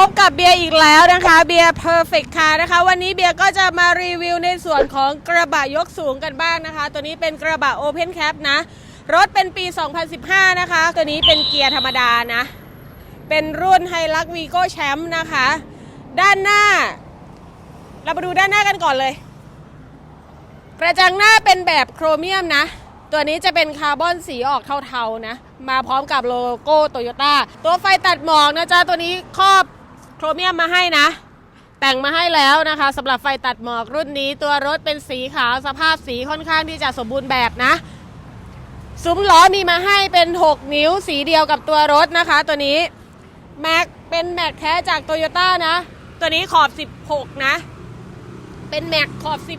พบกับเบียร์อีกแล้วนะคะเบียร์ Perfect Car นะคะ วันนี้เบียร์ก็จะมารีวิวในส่วนของกระบะยกสูงกันบ้างนะคะ ตัวนี้เป็นกระบะ Open Cap นะ รถเป็นปี 2015 นะคะ ตัวนี้เป็นเกียร์ธรรมดานะ เป็นรุ่นไฮลักวีโก้แชมป์นะคะ ด้านหน้า เรามาดูด้านหน้ากันก่อนเลย กระจังหน้าเป็นแบบโครเมียมนะตัวนี้จะเป็นคาร์บอนสีออกเทาๆนะ มาพร้อมกับโลโก้โตโยต้าตัวไฟตัดหมอกนะจ๊ะ ตัวนี้ครอบ โครเมียมมาให้นะ แต่งมาให้แล้วนะคะสำหรับไฟตัดหมอกรุ่นนี้ตัวรถเป็นสีขาวสภาพสีค่อนข้างที่จะสมบูรณ์แบบนะ ซุ้มล้อมีมาให้เป็น 6 นิ้วสีเดียวกับตัวรถนะคะ ตัวนี้แม็กเป็นแม็กแท้จากโตโยต้านะ ตัวนี้ขอบ 16 นะ เป็นแม็กขอบ 16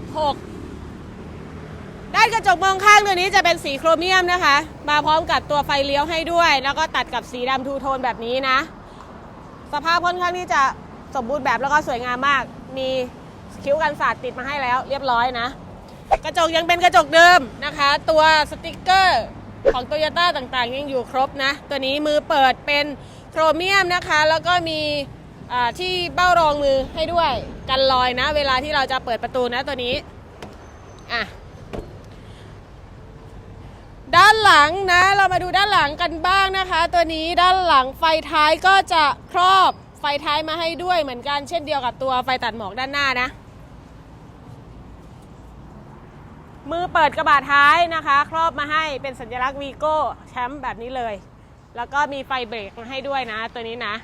ด้านกระจกมองข้างตัวนี้จะเป็นสีโครเมียมนะคะ มาพร้อมกับตัวไฟเลี้ยวให้ด้วย แล้วก็ตัดกับสีดำทูโทนแบบนี้นะ สภาพค่อนข้างที่จะสมบูรณ์แบบแล้วก็สวยงามมาก มีคิ้วกันสาดติดมาให้แล้วเรียบร้อยนะ กระจกยังเป็นกระจกเดิมนะคะ ตัวสติกเกอร์ของโตโยต้าต่างๆ ยังอยู่ครบนะ ตัวนี้มือเปิดเป็นโครเมียมนะคะ แล้วก็มีที่เบ้ารองมือให้ด้วยกันรอยนะ เวลาที่เราจะเปิดประตูนะตัวนี้อะ ด้านหลังนะเรามาดูด้านหลังกันบ้างนะคะ ตัวนี้ด้านหลังไฟท้ายก็จะครอบไฟท้ายมาให้ด้วยเหมือนกันเช่นเดียวกับตัวไฟตัดหมอกด้านหน้านะ มือเปิดกระบะท้ายนะคะ ครอบมาให้เป็นสัญลักษณ์วีโก้แชมป์แบบนี้เลย แล้วก็มีไฟเบรกมาให้ด้วยนะตัวนี้นะ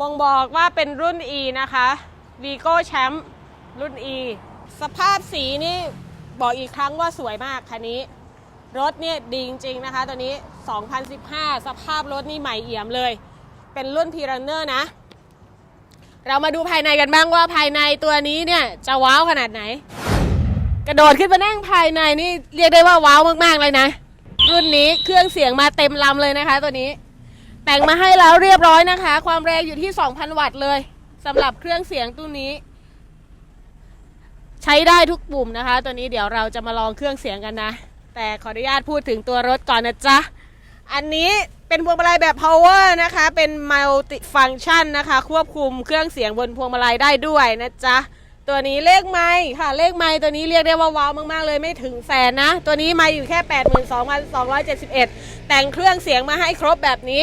บ่งบอกว่าเป็นรุ่น E นะคะวีโก้แชมป์รุ่น E สภาพสีนี่ บอกอีกครั้งว่าสวยมากคันนี้ รถเนี่ยดีจริงๆนะคะตัวนี้ 2015 สภาพรถนี่ใหม่เอี่ยมเลย เป็นรุ่นพีรันเนอร์นะ เรามาดูภายในกันบ้างว่าภายในตัวนี้เนี่ยจะว้าวขนาดไหน กระโดดขึ้นมานั่งภายในนี่เรียกได้ว่าว้าวมากๆเลยนะ รุ่นนี้เครื่องเสียงมาเต็มลำเลยนะคะ ตัวนี้ แต่งมาให้แล้วเรียบร้อยนะคะ ความแรงอยู่ที่ 2,000 วัตต์เลยสำหรับเครื่องเสียงตัวนี้ ใช้ได้ทุกปุ่มนะคะ ตัวนี้เดี๋ยวเราจะมาลองเครื่องเสียงกันนะ แต่ขออนุญาตพูดถึงตัวรถก่อนนะจ๊ะ อันนี้เป็นพวงมาลัยแบบ power นะคะ เป็น multi function นะคะ ควบคุมเครื่องเสียงบนพวงมาลัยได้ด้วยนะจ๊ะ ตัวนี้เลขไม้ค่ะ เลขไม้ตัวนี้เรียกได้ว่าว้าวมากๆเลยไม่ถึงแสนนะ ตัวนี้ไม้อยู่แค่ 82,271 แต่งเครื่องเสียงมาให้ครบแบบนี้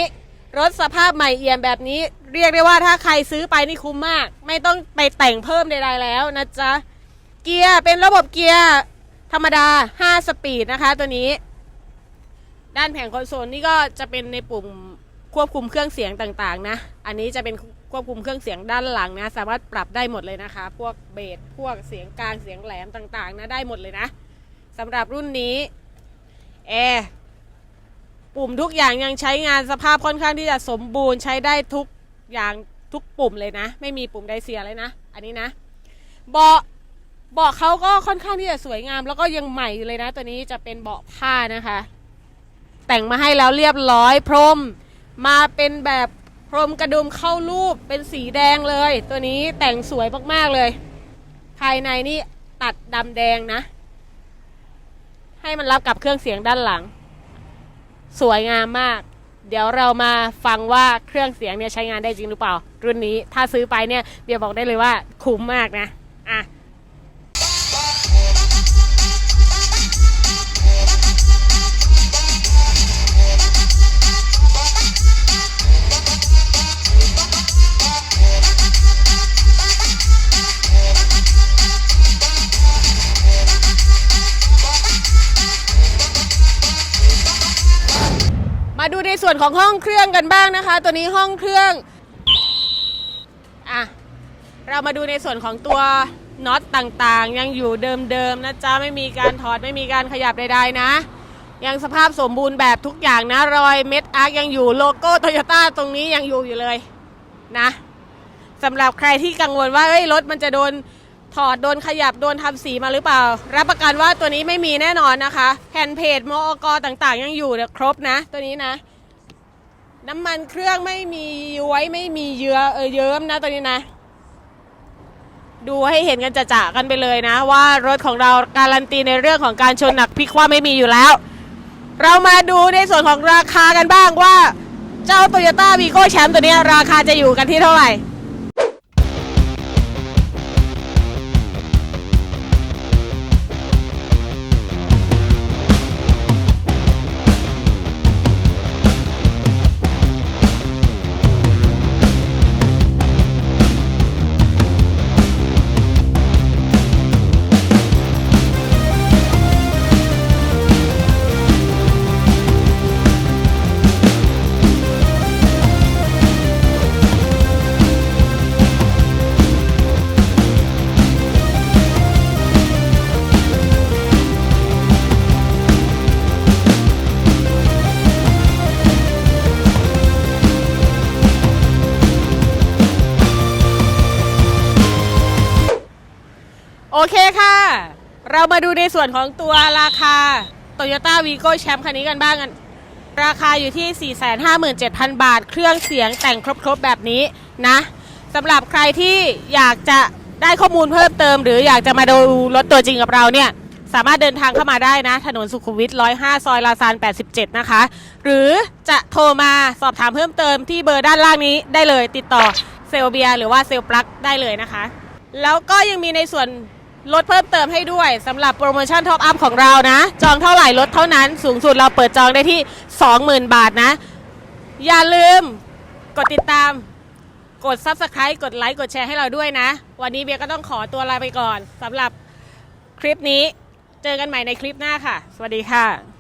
รถสภาพใหม่เอี่ยมแบบนี้ เรียกได้ว่าถ้าใครซื้อไปนี่คุ้มมาก ไม่ต้องไปแต่งเพิ่มใดๆแล้วนะจ๊ะ เกียร์เป็นระบบเกียร์ธรรมดา 5 สปีดนะคะตัวนี้ ด้านแผงคอนโซลนี่ก็จะเป็นในปุ่มควบคุมเครื่องเสียงต่างๆนะ อันนี้จะเป็นควบคุมเครื่องเสียงด้านหลังนะ สามารถปรับได้หมดเลยนะคะ พวกเบส พวกเสียงกลาง เสียงแหลมต่างๆนะ ได้หมดเลยนะสำหรับรุ่นนี้ แอร์ปุ่มทุกอย่างยังใช้งานสภาพค่อนข้างที่จะสมบูรณ์ใช้ได้ทุกอย่างทุกปุ่มเลยนะ ไม่มีปุ่มใดเสียเลยนะ อันนี้นะ เบาะ เบาะเขาก็ค่อนข้างที่จะสวยงาม แล้วก็ยังใหม่อยู่เลยนะ ตัวนี้จะเป็นเบาะผ้านะคะ แต่งมาให้แล้วเรียบร้อย พรมมาเป็นแบบพรมกระดุมเข้ารูปเป็นสีแดงเลย ตัวนี้แต่งสวยมากๆเลย ภายในนี่ตัดดำแดงนะ ให้มันรับกับเครื่องเสียงด้านหลัง สวยงามมาก เดี๋ยวเรามาฟังว่าเครื่องเสียงเนี่ยใช้งานได้จริงหรือเปล่า รุ่นนี้ถ้าซื้อไปเนี่ยเบียบอกได้เลยว่าคุ้มมากนะอะ ดูในส่วนของห้องเครื่องกันบ้างนะคะ ตัวนี้ห้องเครื่องอะเรามาดูในส่วนของตัวน็อตต่างๆ ยังอยู่เดิมๆนะจ๊ะไม่มีการถอดไม่มีการขยับใดๆนะ ยังสภาพสมบูรณ์แบบทุกอย่างนะ รอยเม็ดอาร์ยังอยู่โลโก้โตโยต้าตรงนี้ยังอยู่อยู่เลยนะสำหรับใครที่กังวลว่าเอ้ยรถมันจะโดน ถอดโดนขยับโดนทำสีมาหรือเปล่า รับประกันว่าตัวนี้ไม่มีแน่นอนนะคะ แผ่นเพจมอกต่างๆ ยังอยู่ครบนะ ตัวนี้นะ น้ำมันเครื่องไม่มีย้วยไม่มีเยือเออเยิ้มนะตัวนี้นะ ดูให้เห็นกันจะๆกันไปเลยนะ ว่ารถของเราการันตีในเรื่องของการชนหนักพลิกคว่าไม่มีอยู่แล้ว เรามาดูในส่วนของราคากันบ้างว่า เจ้า Toyota v i g o Champ ตัวนี้ราคาจะอยู่กันที่เท่าไหร่ เคค่ะเรามาดูในส่วนของตัวราคา Toyota v i g o Champ คันนี้กันบ้างกัน ราคาอยู่ที่ 457,000 บาท เครื่องเสียงแต่งครบๆแบบนี้นะสำหรับใครที่อยากจะได้ข้อมูลเพิ่มเติม หรืออยากจะมาดูรถตัวจริงกับเราเนี่ย สามารถเดินทางเข้ามาได้นะ ถนนสุขุมวิท 105 ซอยลาซาน 87 นะคะ หรือจะโทรมาสอบถามเพิ่มเติมที่เบอร์ด้านล่างนี้ได้เลยติดต่อเซลเบียหรือว่าเซลปลั๊กได้เลยนะคะ แล้วก็ยังมีในส่วน ลดเพิ่มเติมให้ด้วยสำหรับโปรโมชั่นท็อปอัพของเรานะ จองเท่าไหร่ลดเท่านั้น สูงสุดเราเปิดจองได้ที่ 20,000 บาทนะ อย่าลืมกดติดตาม กด Subscribe กดไลค์กดแชร์ให้เราด้วยนะ วันนี้เบียร์ก็ต้องขอตัวลาไปก่อนสำหรับคลิปนี้ เจอกันใหม่ในคลิปหน้าค่ะ สวัสดีค่ะ